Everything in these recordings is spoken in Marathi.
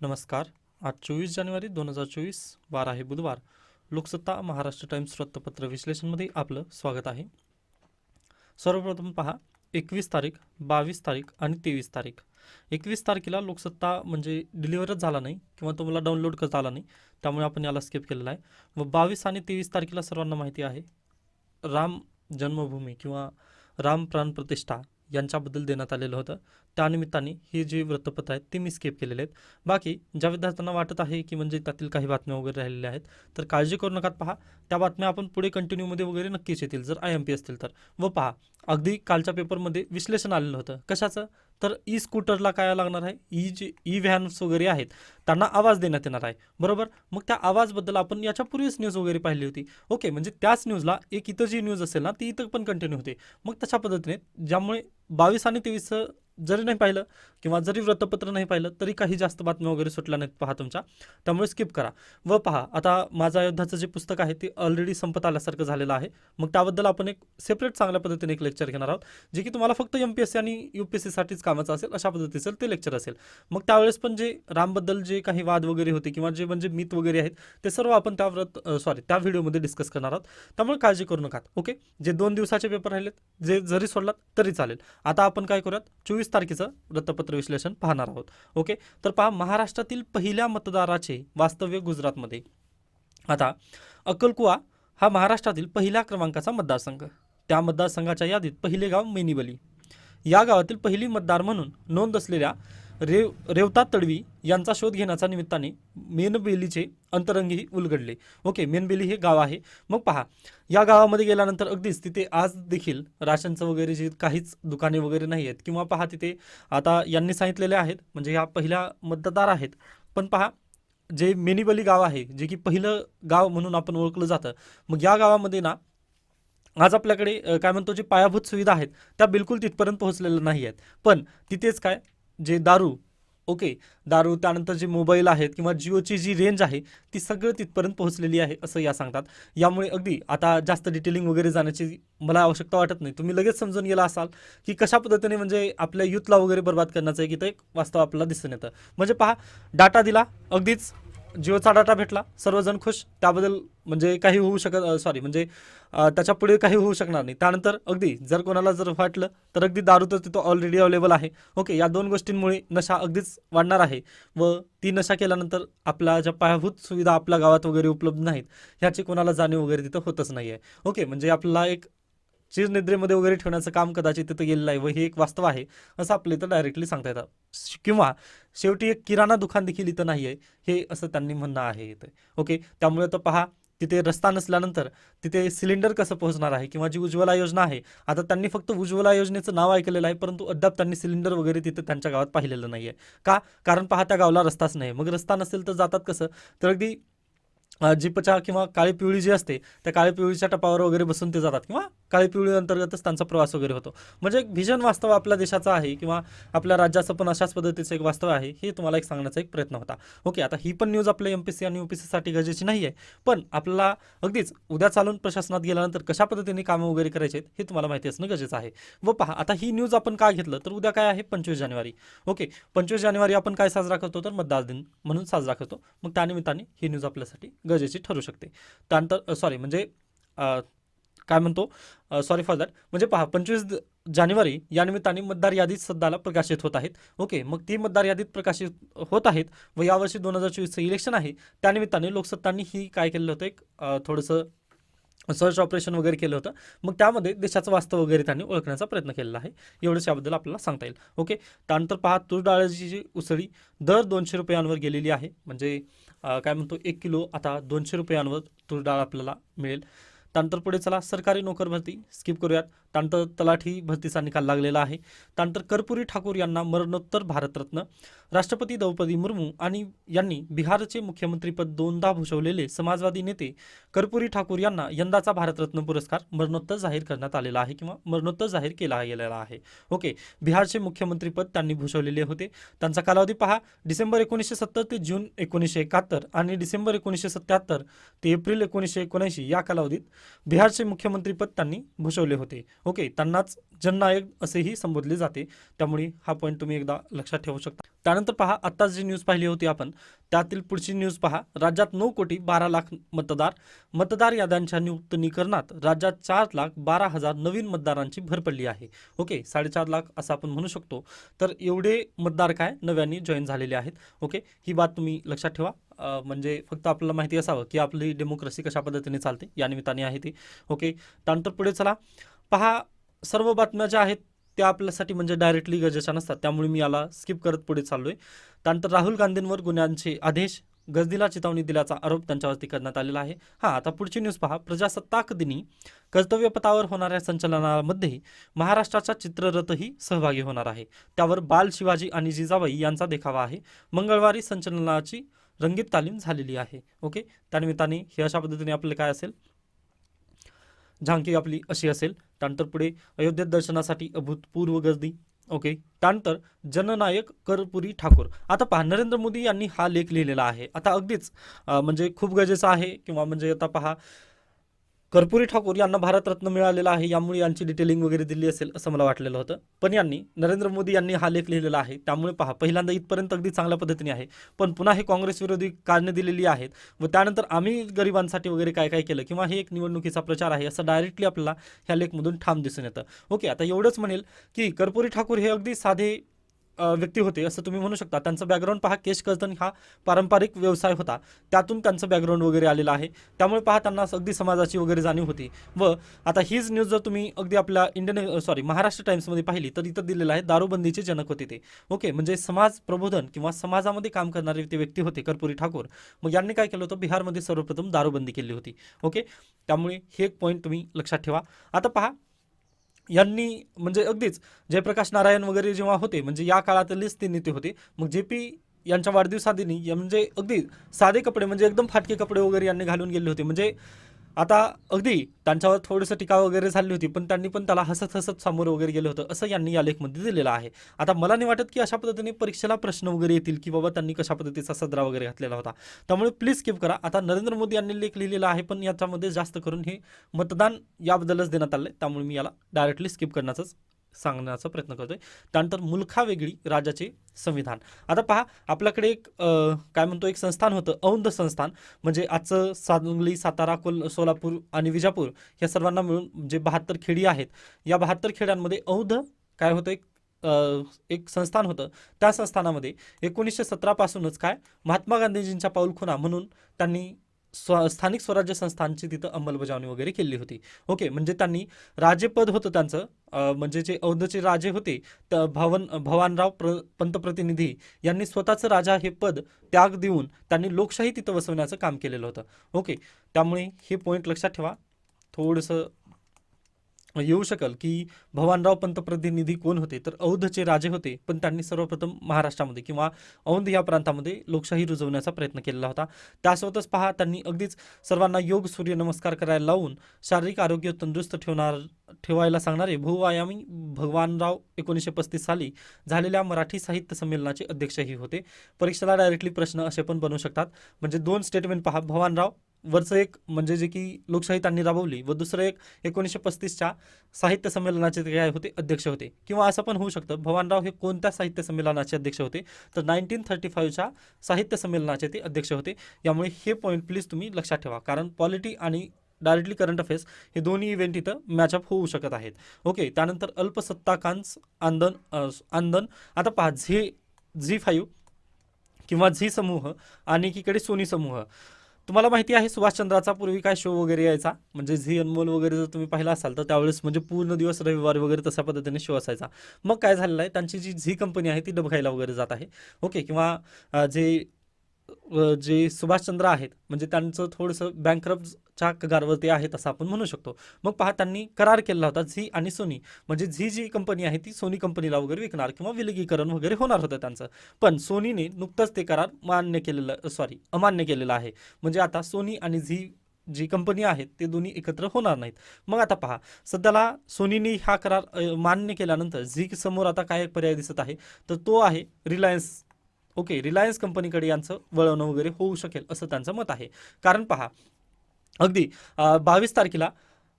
नमस्कार. आज चोवीस जानेवारी दोन हजार चोवीस वार आहे बुधवार. लोकसत्ता महाराष्ट्र टाइम्स वृत्तपत्र विश्लेषणमध्ये आपलं स्वागत आहे. सर्वप्रथम पहा एकवीस तारीख बावीस तारीख आणि तेवीस तारीख. एकवीस तारखेला लोकसत्ता म्हणजे डिलिव्हरच झाला नाही किंवा तुम्हाला डाउनलोड करता आला नाही त्यामुळे आपण याला स्किप केलेला आहे. व बावीस आणि तेवीस तारखेला सर्वांना माहिती आहे राम जन्मभूमी किंवा राम प्राण प्रतिष्ठा. यांच्याबद्दल देण्यात आलेलं होतं. त्यानिमित्ताने ही जी वृत्तपत्र आहेत ती मी स्किप केलेले आहेत. बाकी ज्या विद्यार्थ्यांना वाटत आहे की म्हणजे त्यातील काही बातम्या वगैरे राहिलेल्या आहेत तर काळजी करू नका पहा. त्या बातम्या आपण पुढे कंटिन्यूमध्ये वगैरे नक्कीच येतील जर आय एम पी असतील तर. व पहा अगदी कालच्या पेपरमध्ये विश्लेषण आलेलं होतं. कशाचं? तर ई स्कूटरला काय लागणार आहे? ई जे ई व्हॅन्स वगैरे आहेत. त्यांना आवाज देण्यात येणार आहे. बरोबर? मग त्या आवाजबद्दल आपण याच्यापूर्वीच न्यूज वगैरे पाहिली होती. ओके म्हणजे त्याच न्यूजला एक इथं जी न्यूज असेल ना ती इथं पण कंटिन्यू होते. मग तशा पद्धतीने ज्यामुळे बावीस आणि तेवीसचं जरी नाही पाहिलं किंवा जरी वृत्तपत्र नाही पाहिलं तरी काही जास्त बातम्या वगैरे सुटल्या नाहीत पहा तुमच्या. त्यामुळे स्किप करा. व पहा आता माझा अयोध्याचं जे पुस्तक आहे ते ऑलरेडी संपत आल्यासारखं झालेलं आहे. मग त्याबद्दल आपण एक सेपरेट चांगल्या पद्धतीने एक लेक्चर घेणार आहोत जे की तुम्हाला फक्त एम पी एस सी आणि यू पी एस सीसाठीच कामाचं असेल अशा पद्धतीचं ते लेक्चर असेल. मग त्यावेळेस पण जे रामबद्दल जे काही वाद वगैरे होते किंवा जे म्हणजे मित वगैरे आहेत ते सर्व आपण त्या व्रत सॉरी त्या व्हिडिओमध्ये डिस्कस करणार आहोत. त्यामुळे काळजी करू नका ओके जे दोन दिवसाचे पेपर राहिलेत जे जरी सोडलात तरी चालेल. आता आपण काय करूयात? चोवीस तारखेचं वृत्तपत्र विश्लेषण पाहणार आहोत. ओके? तर पहा महाराष्ट्रातील पहिल्या मतदाराचे वास्तव्य गुजरातमध्ये. आता अक्कलकुवा हा महाराष्ट्रातील पहिल्या क्रमांकाचा मतदारसंघ. त्या मतदारसंघाच्या यादीत पहिले गाव मेनिबली. या गावातील पहिली मतदार म्हणून नोंद असलेल्या रेव रेवता तडवी यांचा शोध घेण्याच्या निमित्ताने मेनबेलीचे अंतरंगी उलगडले. ओके मेनबेली हे गाव आहे. मग पहा या गावामध्ये गेल्यानंतर अगदीच तिथे आज देखील राशनचं वगैरे जे काहीच दुकाने वगैरे नाही आहेत. किंवा पहा तिथे आता यांनी सांगितलेले आहेत म्हणजे ह्या पहिल्या मतदार आहेत. पण पहा जे मेनिबली गाव आहे जे की पहिलं गाव म्हणून आपण ओळखलं जातं मग या गावामध्ये ना आज आपल्याकडे काय म्हणतो जे पायाभूत सुविधा आहेत त्या बिलकुल तिथपर्यंत पोहोचलेल्या नाही आहेत पण तिथेच काय जे दारू ओके दारू त्यानंतर जे मोबाईल आहेत किंवा जिओची जी रेंज आहे ती सगळं तिथपर्यंत पोहोचलेली आहे असं या सांगतात. यामुळे अगदी आता जास्त डिटेलिंग वगैरे जाण्याची मला आवश्यकता वाटत नाही. तुम्ही लगेच समजून गेला असाल की कशा पद्धतीने म्हणजे आपल्या युथला वगैरे बर्बाद करण्याचं एक इथं एक वास्तव आपल्याला दिसून येतं. म्हणजे पहा डाटा दिला अगदीच जिओचा डाटा भेटला सर्वजण खुश. त्याबद्दल म्हणजे काही होऊ शकत सॉरी म्हणजे त्याच्या पुढे काही होऊ शकणार नाही. त्यानंतर अगदी जर कोणाला जर वाटलं तर अगदी दारू तर तिथं ऑलरेडी अवेलेबल आहे. ओके या दोन गोष्टींमुळे नशा अगदीच वाढणार आहे व ती नशा केल्यानंतर आपल्या ज्या पायाभूत सुविधा आपल्या गावात वगैरे उपलब्ध नाहीत ह्याची कोणाला जाणीव वगैरे तिथं होतच नाही आहे ओके म्हणजे आपला एक निद्रेमध्ये वगैरे ठेवण्याचं काम कदाचित तिथं गेलेलं आहे व हे एक वास्तव आहे असं आपलं इथं डायरेक्टली सांगता येतं. किंवा शेवटी एक किराणा दुकान देखील इथं नाही आहे हे असं त्यांनी म्हणणं आहे इथं. ओके? त्यामुळे तर पहा तिथे रस्ता नसल्यानंतर तिथे सिलेंडर कसं पोहोचणार आहे किंवा जी उज्ज्वला योजना आहे आता त्यांनी फक्त उज्ज्वला योजनेचं नाव ऐकलेलं आहे परंतु अद्याप त्यांनी सिलेंडर वगैरे तिथे त्यांच्या गावात पाहिलेलं नाही आहे का? कारण पहा त्या गावाला रस्ताच नाही. मग रस्ता नसेल तर जातात कसं? तर अगदी जीपच्या किंवा काळी पिवळी जी असते त्या काळी पिवळीच्या टपावर वगैरे बसून ते जातात. किंवा काळी पिवळी अंतर्गतच त्यांचा प्रवास वगैरे होतो. म्हणजे एक भिजन वास्तव आपल्या देशाचा आहे किंवा आपल्या राज्याचं पण अशाच पद्धतीचं एक वास्तव आहे हे तुम्हाला एक सांगण्याचा एक प्रयत्न होता. ओके आता ही पण न्यूज आपल्या एम पी सी आणि यू पी सीसाठी गरजेची नाही आहे पण आपल्याला अगदीच उद्या चालून प्रशासनात गेल्यानंतर कशा पद्धतीने कामं वगैरे करायचे आहेत हे तुम्हाला माहिती असणं गरजेचं आहे. व पहा आता ही न्यूज आपण काय घेतलं? तर उद्या काय आहे? पंचवीस जानेवारी. ओके पंचवीस जानेवारी आपण काय साजरा करतो? तर मतदार दिन म्हणून साजरा करतो. मग त्यानिमित्ताने ही न्यूज आपल्यासाठी गरजेची ठरू शकते. त्यानंतर सॉरी म्हणजे काय म्हणतो? सॉरी फॉर दॅट म्हणजे पहा पंचवीस जानेवारी या निमित्ताने मतदार यादीत सध्याला प्रकाशित होत आहेत. ओके मग ती मतदार यादीत प्रकाशित होत आहेत व यावर्षी दोन हजार चोवीसचं इलेक्शन आहे. त्यानिमित्ताने लोकसत्तांनी ही काय केलेलं होतं? एक थोडंसं सर्च ऑपरेशन वगैरे केलं होतं. मग त्यामध्ये देशाचं वास्तव वगैरे त्यांनी ओळखण्याचा प्रयत्न केलेला आहे. एवढंच याबद्दल आपल्याला सांगता येईल. ओके त्यानंतर पहा तूर डाळाची जी उसळी दर दोनशे रुपयांवर गेलेली आहे. म्हणजे काय म्हणतो? एक किलो आता दोनशे रुपयांवर तूर डाळ आपल्याला मिळेल. त्यानंतर पुढे चला. सरकारी नोकर भरती. स्किप करूयात. त्यानंतर तलाठी भरतीचा निकाल लागलेला आहे. त्यानंतर कर्पुरी ठाकूर यांना मरणोत्तर भारतरत्न. राष्ट्रपती द्रौपदी मुर्मू आणि यांनी बिहारचे मुख्यमंत्रीपद दोनदा भूषवलेले समाजवादी नेते कर्पुरी ठाकूर यांना यंदाचा भारतरत्न पुरस्कार मरणोत्तर जाहीर करण्यात आलेला आहे किंवा मरणोत्तर जाहीर केला गेलेला आहे. ओके बिहारचे मुख्यमंत्रीपद त्यांनी भूषवलेले होते. त्यांचा कालावधी पहा. डिसेंबर एकोणीसशे सत्तर ते जून एकोणीसशे एकाहत्तर आणि डिसेंबर एकोणीसशे सत्याहत्तर ते एप्रिल एकोणीसशे एकोणऐंशी या कालावधीत बिहारचे मुख्यमंत्रीपद त्यांनी भूषवले होते. ओके त्यांनाच जननायक असेही संबोधले जाते त्यामुळे हा पॉईंट तुम्ही एकदा लक्षात ठेवू शकता. त्यानंतर पहा आत्ताच जी न्यूज पाहिली होती आपण त्यातील पुढची न्यूज पहा. राज्यात नऊ कोटी बारा लाख मतदार मतदार याद्यांच्या नूतनीकरणात राज्यात चार लाख बारा हजार नवीन मतदारांची भर पडली आहे. ओके साडेचार लाख असं आपण म्हणू शकतो. तर एवढे मतदार काय? नव्याने जॉईन झालेले आहेत. ओके ही बात तुम्ही लक्षात ठेवा. म्हणजे फक्त आपल्याला माहिती असावं की आपली डेमोक्रेसी कशा पद्धतीने चालते या निमित्ताने आहे ती. ओके त्यानंतर पुढे चला. पहा सर्व बातम्या ज्या आहेत त्या आपल्यासाठी म्हणजे डायरेक्टली गरजेच्या नसतात. त्यामुळे मी याला स्किप करत पुढे चाललो आहे त्यानंतर राहुल गांधींवर गुन्ह्यांचे आदेश गजदीला चेतावणी दिल्याचा आरोप त्यांच्यावरती करण्यात आलेला आहे. हां आता पुढची न्यूज पहा. प्रजासत्ताक दिनी कर्तव्यपथावर होणाऱ्या संचलनामध्ये महाराष्ट्राचा चित्ररथही सहभागी होणार आहे. त्यावर बाल शिवाजी आणि जिजाबाई यांचा देखावा आहे. मंगळवारी संचलनाची रंगीत तालीम झालेली आहे. ओके? त्यानिमित्ताने हे अशा पद्धतीने आपलं काय असेल? झांकी आपली अशी असेल. त्यानंतर पुढे अयोध्येत दर्शनासाठी अभूतपूर्व गर्दी. ओके त्यानंतर जननायक करपुरी ठाकूर. आता पहा नरेंद्र मोदी यांनी हा लेख लिहिलेला आहे. आता अगदीच म्हणजे खूप गरजेचं आहे किंवा म्हणजे आता पहा कर्पुरी ठाकूर यांना भारतरत्न मिळालेला आहे यामुळे यांची डिटेलिंग वगैरे दिली असेल असं मला वाटलेलं होतं. पण यांनी नरेंद्र मोदी यांनी हा लेख लिहिलेला आहे. त्यामुळे पहा पहिल्यांदा इथपर्यंत अगदी चांगल्या पद्धतीने आहे. पण पुन्हा हे काँग्रेस विरोधी कारणे दिलेली आहेत. व त्यानंतर आम्ही गरिबांसाठी वगैरे काय काय केलं किंवा हे एक निवडणुकीचा प्रचार आहे असं डायरेक्टली आपल्याला ह्या लेखमधून ठाम दिसून येतं. ओके आता एवढंच म्हणेल की कर्पुरी ठाकूर हे अगदी साधे व्यक्ती होते असं तुम्ही म्हणू शकता. त्यांचं बॅकग्राऊंड पहा केश कर्तन हा पारंपरिक व्यवसाय होता. त्यातून त्यांचं बॅकग्राऊंड वगैरे आलेलं आहे. त्यामुळे पहा त्यांना अगदी समाजाची वगैरे जाणीव होती. व आता हीच न्यूज जर तुम्ही अगदी आपल्या इंडियन सॉरी महाराष्ट्र टाइम्समध्ये पाहिली तर इथं दिलेलं आहे दारूबंदीचे जनक होते ते. ओके म्हणजे समाज प्रबोधन किंवा समाजामध्ये काम करणारे ते व्यक्ती होते कर्पुरी ठाकूर. मग यांनी काय केलं होतं? बिहारमध्ये सर्वप्रथम दारूबंदी केली होती. ओके त्यामुळे हे एक पॉईंट तुम्ही लक्षात ठेवा. आता पहा यांनी म्हणजे अगदीच जयप्रकाश नारायण वगैरे जेव्हा होते म्हणजे या काळातलेच ते नेते होते. मग जे पी यांच्या वाढदिवसादिनी म्हणजे अगदी साधे कपडे म्हणजे एकदम फाटके कपडे वगैरे यांनी घालून गेले होते. म्हणजे आता अगदी त्यांच्यावर थोडंसं टीका वगैरे झाली होती पण त्यांनी पण त्याला हसत हसत सामोरं वगैरे गेलं होतं असं यांनी या लेखमध्ये दिलेलं आहे. आता मला नाही वाटत की अशा पद्धतीने परीक्षेला प्रश्न वगैरे येतील की बाबा त्यांनी कशा पद्धतीचा सदरा वगैरे घातलेला होता. त्यामुळे प्लीज स्किप करा. आता नरेंद्र मोदी यांनी लेख लिहिलेला आहे पण याच्यामध्ये जास्त करून हे मतदान याबद्दलच देण्यात आलं आहे त्यामुळे मी याला डायरेक्टली स्किप करण्याचाच सांगण्याचा प्रयत्न करतोय. त्यानंतर मुलखा वेगळी राजाचे संविधान. आता पहा आपल्याकडे एक काय म्हणतो एक संस्थान होतं औंध संस्थान. म्हणजे आजचं सांगली सातारा कोल सोलापूर आणि विजापूर या सर्वांना मिळून जे बहात्तर खेडी आहेत या बहात्तर खेड्यांमध्ये औंध काय होतं एक एक संस्थान होतं. त्या संस्थानामध्ये एकोणीसशे सतरापासूनच काय महात्मा गांधीजींच्या पाऊलखुणा म्हणून त्यांनी स्व स्थानिक स्वराज्य संस्थांची तिथं अंमलबजावणी वगैरे केली होती. ओके म्हणजे त्यांनी राजेपद होतं त्यांचं. म्हणजे जे औधचे राजे होते तर भवन भवानराव प्र पंतप्रतिनिधी यांनी स्वतःचं राजा हे पद त्याग देऊन त्यांनी लोकशाही तिथं बसवण्याचं काम केलेलं होतं. ओके त्यामुळे हे पॉईंट लक्षात ठेवा. थोडंसं येऊ शकेल की भवानराव पंतप्रतिनिधी कोण होते? तर औधचे राजे होते पण त्यांनी सर्वप्रथम महाराष्ट्रामध्ये किंवा औंध या प्रांतामध्ये लोकशाही रुजवण्याचा प्रयत्न केलेला होता. त्यासोबतच पहा त्यांनी अगदीच सर्वांना योग सूर्यनमस्कार करायला लावून शारीरिक आरोग्य तंदुरुस्त ठेवणार ठेवायला सांगणारे बहुआयामी भगवानराव एकोणीसशे पस्तीस साली झालेल्या मराठी साहित्य संमेलनाचे अध्यक्षही होते. परीक्षेला डायरेक्टली प्रश्न असे पण बनवू शकतात. म्हणजे दोन स्टेटमेंट पहा. भवानराव वरचं एक म्हणजे जे की लोकशाही त्यांनी राबवली व दुसरं एक एकोणीसशे पस्तीसच्या साहित्य संमेलनाचे ते काय होते अध्यक्ष होते. किंवा असं पण होऊ शकतं भवानराव हे कोणत्या साहित्य संमेलनाचे अध्यक्ष होते? तर नाईन्टीन थर्टी फाईव्हच्या साहित्य संमेलनाचे ते अध्यक्ष होते. यामुळे हे पॉईंट प्लीज तुम्ही लक्षात ठेवा. कारण पॉलिटी आणि डायरेक्टली करंट अफेअर्स हे दोन्ही इव्हेंट इथं मॅचअप होऊ शकत आहेत. ओके त्यानंतर अल्पसत्ताकांच आंदन आंदन आता पहा झी झी फाईव्ह किंवा झी समूह आणि एकीकडे सोनी समूह. तुम्हाला माहिती आहे सुभाषचंद्राचा पूर्वी काय शो वगैरे यायचा? म्हणजे झी अनमोल वगैरे जर तुम्ही पाहिला असाल तर त्यावेळेस म्हणजे पूर्ण दिवस रविवार वगैरे तशा पद्धतीने शो असायचा. मग काय झालेलं आहे त्यांची जी झी कंपनी आहे ती डबघायला वगैरे जात आहे. ओके किंवा जे जे सुभाषचंद्र आहेत म्हणजे त्यांचं थोडंसं बँकरप्टच्या कगारवरती आहेत असं आपण म्हणू शकतो. मग पहा त्यांनी करार केला होता झी आणि सोनी. म्हणजे झी जी कंपनी आहे ती सोनी कंपनीला वगैरे विकणार किंवा विलगीकरण वगैरे होणार होतं त्यांचं. पण सोनीने नुकतंच ते करार मान्य केलेलं सॉरी अमान्य केलेलं आहे. म्हणजे आता सोनी आणि झी जी कंपनी आहेत ते दोन्ही एकत्र होणार नाहीत. मग आता पहा सध्याला सोनीने हा करार मान्य केल्यानंतर झी समोर आता काय पर्याय दिसत आहे? तर तो आहे रिलायन्स. ओके रिलायन्स कंपनीकडे यांचं वळवणं वगैरे होऊ शकेल असं त्यांचं मत आहे. कारण पहा अगदी. बावीस तारखेला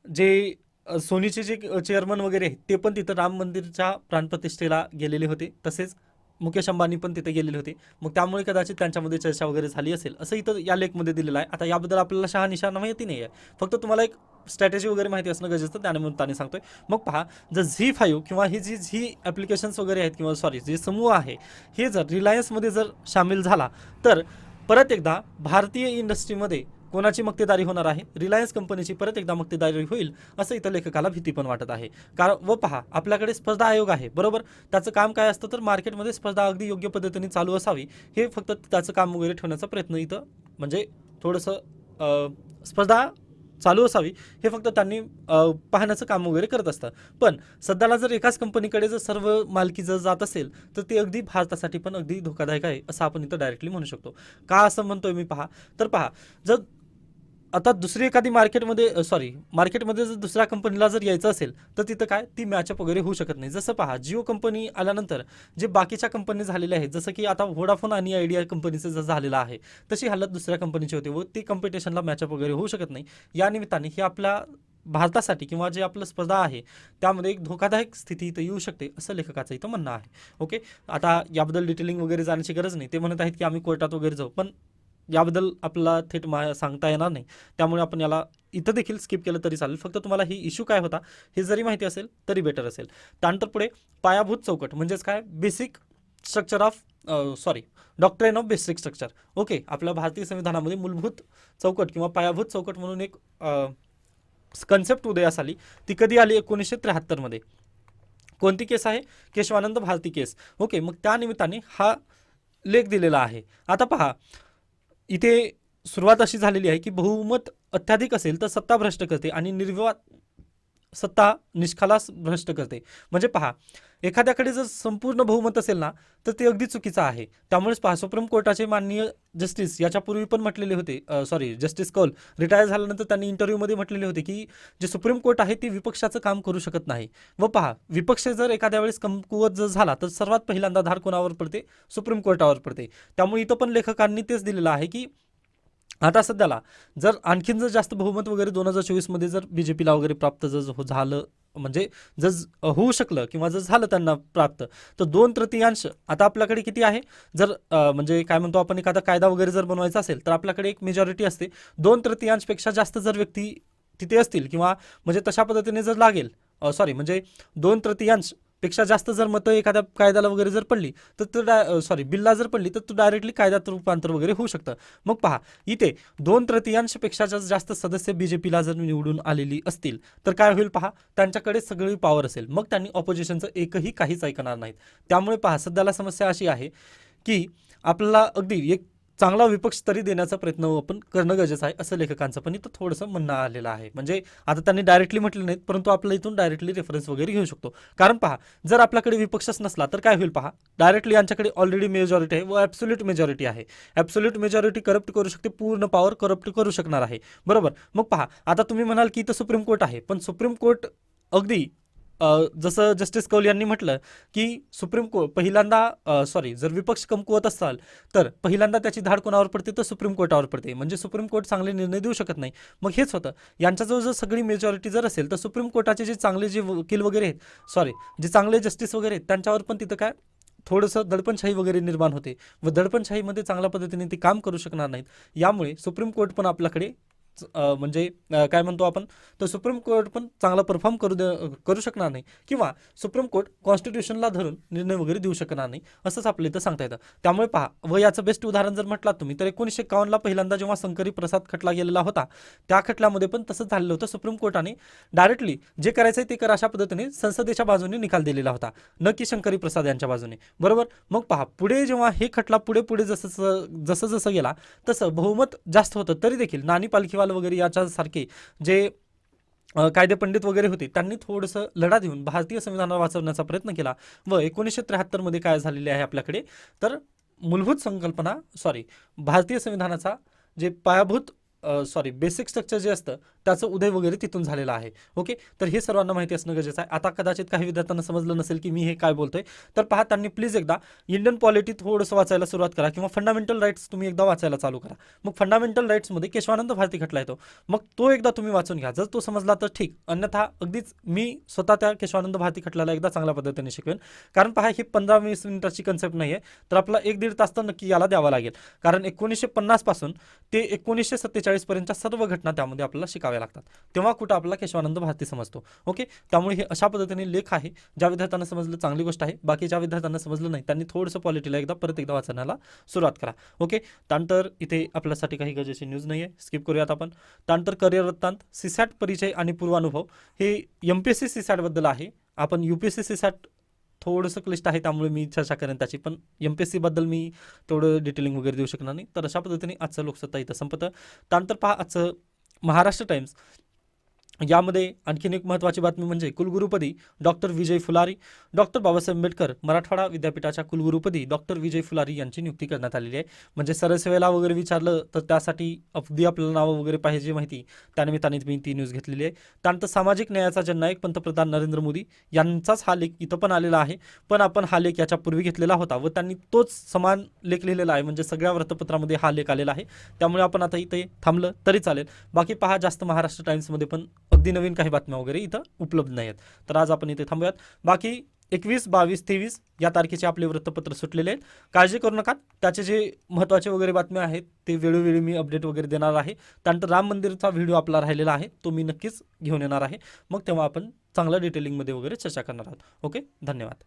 जे सोनीचे जे चेअरमन वगैरे आहेत ते पण तिथं राम मंदिरच्या प्राणप्रतिष्ठेला गेलेले होते. तसेच मुकेश अंबानी पण तिथे गेलेले होते. मग त्यामुळे कदाचित त्यांच्यामध्ये चर्चा वगैरे झाली असेल. असं इथं या लेखमध्ये दिलेलं आहे. आता याबद्दल आपल्याला शहानिशा माहिती नाही आहे. फक्त तुम्हाला एक स्ट्रॅटेजी वगैरे माहिती असणं गरजेचं त्याने म्हणून सांगतोय. मग पहा जर झी फाईव्ह किंवा ही जी झी ॲप्लिकेशन्स वगैरे आहेत किंवा सॉरी जे समूह आहे हे जर रिलायन्समध्ये जर सामील झाला तर परत एकदा भारतीय इंडस्ट्रीमध्ये कोणाची मक्तेदारी होणार आहे? रिलायन्स कंपनीची परत एकदा मक्तेदारी होईल असं इथं लेखकाला भीती पण वाटत आहे. कारण व पहा आपल्याकडे स्पर्धा आयोग आहे बरोबर? त्याचं काम काय असतं? तर मार्केटमध्ये स्पर्धा अगदी योग्य पद्धतीने चालू असावी. हे फक्त त्याचं काम वगैरे ठेवण्याचा प्रयत्न इथं म्हणजे थोडंसं स्पर्धा चालू असावी हे फक्त त्यांनी पाहण्याचं काम वगैरे करत असतं. पण सध्याला जर एकाच कंपनीकडे जर सर्व मालकी जर जात असेल तर ते अगदी भारतासाठी पण अगदी धोकादायक आहे असं आपण इथं डायरेक्टली म्हणू शकतो. का असं म्हणतोय मी पहा? तर पहा जर आता दुसरी एखादी मार्केटमध्ये सॉरी मार्केटमध्ये जर दुसऱ्या कंपनीला जर यायचं असेल तर तिथं काय? ती मॅचअप वगैरे होऊ शकत नाही. जसं पहा जिओ कंपनी आल्यानंतर जे बाकीच्या कंपनी झालेल्या आहेत जसं की आता व्होडाफोन आणि आयडिया कंपनीचं जर झालेलं आहे तशी हालत दुसऱ्या कंपनीची होती व ती कॉम्पिटिशनला मॅचअप वगैरे होऊ शकत नाही. या निमित्ताने हे आपल्या भारतासाठी किंवा जे आपलं स्पर्धा आहे त्यामध्ये एक धोकादायक स्थिती इथं येऊ शकते असं लेखकाचं इथं म्हणणं आहे. ओके आता याबद्दल डिटेलिंग वगैरे जाण्याची गरज नाही. ते म्हणत आहेत की आम्ही कोर्टात वगैरे जाऊ. पण याबद्दल आपल्याला थेट मा सांगता येणार नाही. त्यामुळे आपण याला इथं देखील स्किप केलं तरी चालेल. फक्त तुम्हाला ही इश्यू काय होता हे जरी माहिती असेल तरी बेटर असेल. त्यानंतर पुढे पायाभूत चौकट म्हणजेच काय? Basic structure of sorry doctrine of basic structure okay आपल्या भारतीय संविधानामध्ये मूलभूत चौकट किंवा पायाभूत चौकट म्हणून एक कन्सेप्ट उदयास आली. ती कधी आली? एकोणीसशे त्र्याहत्तरमध्ये कोणती केस आहे? केशवानंद भारती केस. ओके मग त्या निमित्ताने हा लेख दिलेला आहे. आता पहा इथे सुरुवात अशी झालेली आहे की बहुमत अत्याधिक असेल तर सत्ता भ्रष्ट करते आणि निर्विवाद सत्ता निष्खालास भ्रष्ट करते. म्हणजे पहा एखाद्याकडे जर संपूर्ण बहुमत असेल ना तर ते अगदी चुकीचं आहे. त्यामुळेच पहा सुप्रीम कोर्टाचे माननीय जस्टिस याच्यापूर्वी पण म्हटलेले होते सॉरी जस्टिस कौल रिटायर झाल्यानंतर त्यांनी इंटरव्ह्यूमध्ये म्हटलेले होते की जे सुप्रीम कोर्ट आहे ते विपक्षाचं काम करू शकत नाही. व पहा विपक्ष जर एखाद्या वेळेस कमकुवत जर झाला तर सर्वात पहिल्यांदा धार कोणावर पडते? सुप्रीम कोर्टावर पडते. त्यामुळे इथं पण लेखकांनी तेच दिलेलं आहे की आता सध्याला जर आणखीन जर जास्त बहुमत वगैरे दोन हजार चोवीसमध्ये जर बी जे पीला वगैरे प्राप्त जर हो- झालं म्हणजे जर होऊ शकलं किंवा जर झालं त्यांना प्राप्त तर दोन तृतीयांश आता आपल्याकडे किती आहे? जर म्हणजे काय म्हणतो आपण एखादा कायदा वगैरे जर बनवायचा असेल तर आपल्याकडे एक मेजॉरिटी असते. दोन तृतीयांशपेक्षा जास्त जर व्यक्ती तिथे असतील किंवा म्हणजे तशा पद्धतीने जर लागेल सॉरी म्हणजे दोन तृतीयांश पेक्षा जास्त जर मतं एखाद्या कायद्याला वगैरे जर पडली तर तो डाय सॉरी बिलला जर पडली तर तो डायरेक्टली कायद्यात रूपांतर वगैरे होऊ शकतं. मग पहा इथे दोन तृतीयांशपेक्षा जर जास्त सदस्य बी जे पीला जर निवडून आलेली असतील तर काय होईल पहा त्यांच्याकडे सगळी पॉवर असेल. मग त्यांनी ऑपोजिशनचं एकही काहीच ऐकणार नाहीत. त्यामुळे पहा सध्याला समस्या अशी आहे की आपल्याला अगदी एक चांगला विपक्ष तरी देण्याचा प्रयत्न आपण करणं गरजेचं आहे असं लेखकांचं पण इथं थोडंसं म्हणणं आलेलं आहे. म्हणजे आता त्यांनी डायरेक्टली म्हटलं नाहीत परंतु आपल्या इथून डायरेक्टली रेफरन्स वगैरे घेऊ शकतो. कारण पहा जर आपल्याकडे विपक्षच नसला तर काय होईल पहा? डायरेक्टली यांच्याकडे ऑलरेडी मेजॉरिटी आहे व ॲब्सोल्यूट मेजॉरिटी आहे. ॲब्सोल्यूट मेजॉरिटी करप्ट करू शकते पूर्ण पॉवर करप्ट करू शकणार आहे. बरोबर? मग पहा आता तुम्ही म्हणाल की इथं सुप्रीम कोर्ट आहे पण सुप्रीम कोर्ट अगदी जसं जस्टिस कौल यांनी म्हटलं की सुप्रीम कोर्ट पहिल्यांदा सॉरी जर विपक्ष कमकुवत असाल तर पहिल्यांदा त्याची धाड कोणावर पडते? तर सुप्रीम कोर्टावर पडते. म्हणजे सुप्रीम कोर्ट चांगले निर्णय देऊ शकत नाही. मग हेच होतं. यांच्याजवळ जर सगळी मेजॉरिटी जर असेल तर सुप्रीम कोर्टाचे जे चांगले जे वकील वगैरे आहेत सॉरी जे चांगले जस्टिस वगैरे आहेत त्यांच्यावर पण तिथं काय थोडंसं दडपणशाही वगैरे निर्माण होते. व दडपणशाहीमध्ये चांगल्या पद्धतीने ते काम करू शकणार नाहीत. यामुळे सुप्रीम कोर्ट पण आपल्याकडे म्हणजे काय म्हणतो आपण तर सुप्रीम कोर्ट पण चांगला परफॉर्म करू दे करू शकणार नाही. किंवा सुप्रीम कोर्ट कॉन्स्टिट्यूशनला धरून निर्णय वगैरे देऊ शकणार नाही असंच आपल्या इथं सांगता येतं. त्यामुळे पहा व याचं बेस्ट उदाहरण जर म्हटलात तुम्ही तर एकोणीसशे एकावन्नला पहिल्यांदा जेव्हा शंकरी प्रसाद खटला गेलेला होता त्या खटल्यामध्ये पण तसंच झालेलं होतं. सुप्रीम कोर्टाने डायरेक्टली जे करायचं आहे ते कर अशा पद्धतीने संसदेच्या बाजूने निकाल दिलेला होता न की शंकरी प्रसाद यांच्या बाजूने. बरोबर? मग पहा पुढे जेव्हा हे खटला पुढे पुढे जसं जसं जसं जसं गेला तसं बहुमत जास्त होतं तरी देखील नानी पालखीवाला वगैरे याच्यासारखे जे कायदे पंडित वगैरे होते त्यांनी थोडंसं लढा देऊन भारतीय संविधानाला वाचवण्याचा प्रयत्न केला व एकोणीसशे त्र्याहत्तरमध्ये काय झालेले आहे आपल्याकडे? तर मूलभूत संकल्पना सॉरी भारतीय संविधानाचा जे पायाभूत सॉरी बेसिक स्ट्रक्चर जे असतं त्याचं उदय वगैरे तिथून झालेला आहे. ओके तर हे सर्वांना माहिती असणं गरजेचं आहे. आता कदाचित काही विद्यार्थ्यांना समजलं नसेल की मी हे काय बोलतोय तर पहा त्यांनी प्लीज एकदा इंडियन पॉलिटी थोडंसं वाचायला सुरुवात करा किंवा फंडामेंटल राईट्स तुम्ही एकदा वाचायला चालू करा. मग फंडामेंटल राईट्समध्ये केशवानंद भारती खटला येतो. मग तो एकदा तुम्ही वाचून घ्या. जर तो समजला तर ठीक. अन्यथा अगदीच मी स्वतः त्या केशवानंद भारती खटल्याला एकदा चांगल्या पद्धतीने शिकवेन. कारण पहा ही पंधरा वीस मिनिटाची कन्सेप्ट नाही आहे तर आपला एक दीड तास तर नक्की याला द्यावा लागेल. कारण एकोणीसशे पन्नासपासून ते एकोणीसशे सत्तेचाळीसपर्यंतच्या सर्व घटना त्यामध्ये आपल्याला शिकाव्या लागतात. तेव्हा कुठं आपला केशवानंद भारती समजतो. ओके? त्यामुळे हे अशा पद्धतीने लेख आहे. ज्या विद्यार्थ्यांना समजलं चांगली गोष्ट आहे. बाकी ज्या विद्यार्थ्यांना समजलं नाही त्यांनी थोडंसं पॉलिटीला एकदा परत एकदा वाचण्याला सुरुवात करा. ओके? त्यानंतर इथे आपल्यासाठी काही गरजेची न्यूज नाही आहे स्किप करूयात आपण. त्यानंतर करिअर वृत्तांत सीसॅट परिचय आणि पूर्वानुभव. हे एम पी एस सी सीसॅटबद्दल आहे. आपण U P S C CSAT थोडंसं क्लिष्ट आहे त्यामुळे मी चर्चा करेन त्याची. पण एम पी एस सीबद्दल मी तेवढं डिटेलिंग वगैरे देऊ शकणार नाही. तर अशा पद्धतीने आजचं लोकसत्ता इथं संपतं. त्यानंतर पहा आजचं महाराष्ट्र टाइम्स. यामध्ये आणखीन एक महत्त्वाची बातमी म्हणजे कुलगुरुपदी डॉक्टर विजय फुलारी डॉक्टर बाबासाहेब आंबेडकर मराठवाडा विद्यापीठाच्या कुलगुरुपदी डॉक्टर विजय फुलारी यांची नियुक्ती करण्यात आलेली आहे. म्हणजे सरसेवेला वगैरे विचारलं तर त्यासाठी अगदी आपल्याला नावं वगैरे पाहिजे माहिती. त्यानिमित्ताने मी ती न्यूज घेतलेली आहे. त्यानंतर सामाजिक न्यायाचा जननायक पंतप्रधान नरेंद्र मोदी यांचाच हा लेख इथं पण आलेला आहे. पण आपण हा लेख याच्यापूर्वी घेतलेला होता व त्यांनी तोच समान लेख लिहिलेला आहे. म्हणजे सगळ्या वृत्तपत्रामध्ये हा लेख आलेला आहे. त्यामुळे आपण आता इथे थांबलं तरी चालेल. बाकी पहा जास्त महाराष्ट्र टाइम्समध्ये पण अगदी नवीन काही बातम्या वगैरे इथं उपलब्ध नाही आहेत तर आज आपण इथे थांबूयात. बाकी एकवीस बावीस तेवीस या तारखेचे आपले वृत्तपत्र सुटलेले आहेत. काळजी करू नका. त्याचे जे महत्त्वाचे वगैरे बातम्या आहेत ते वेळोवेळी मी अपडेट वगैरे देणार आहे. त्यानंतर राम मंदिरचा व्हिडिओ आपला राहिलेला आहे तो मी नक्कीच घेऊन येणार आहे. मग तेव्हा आपण चांगल्या डिटेलिंगमध्ये वगैरे चर्चा करणार आहोत. ओके? धन्यवाद.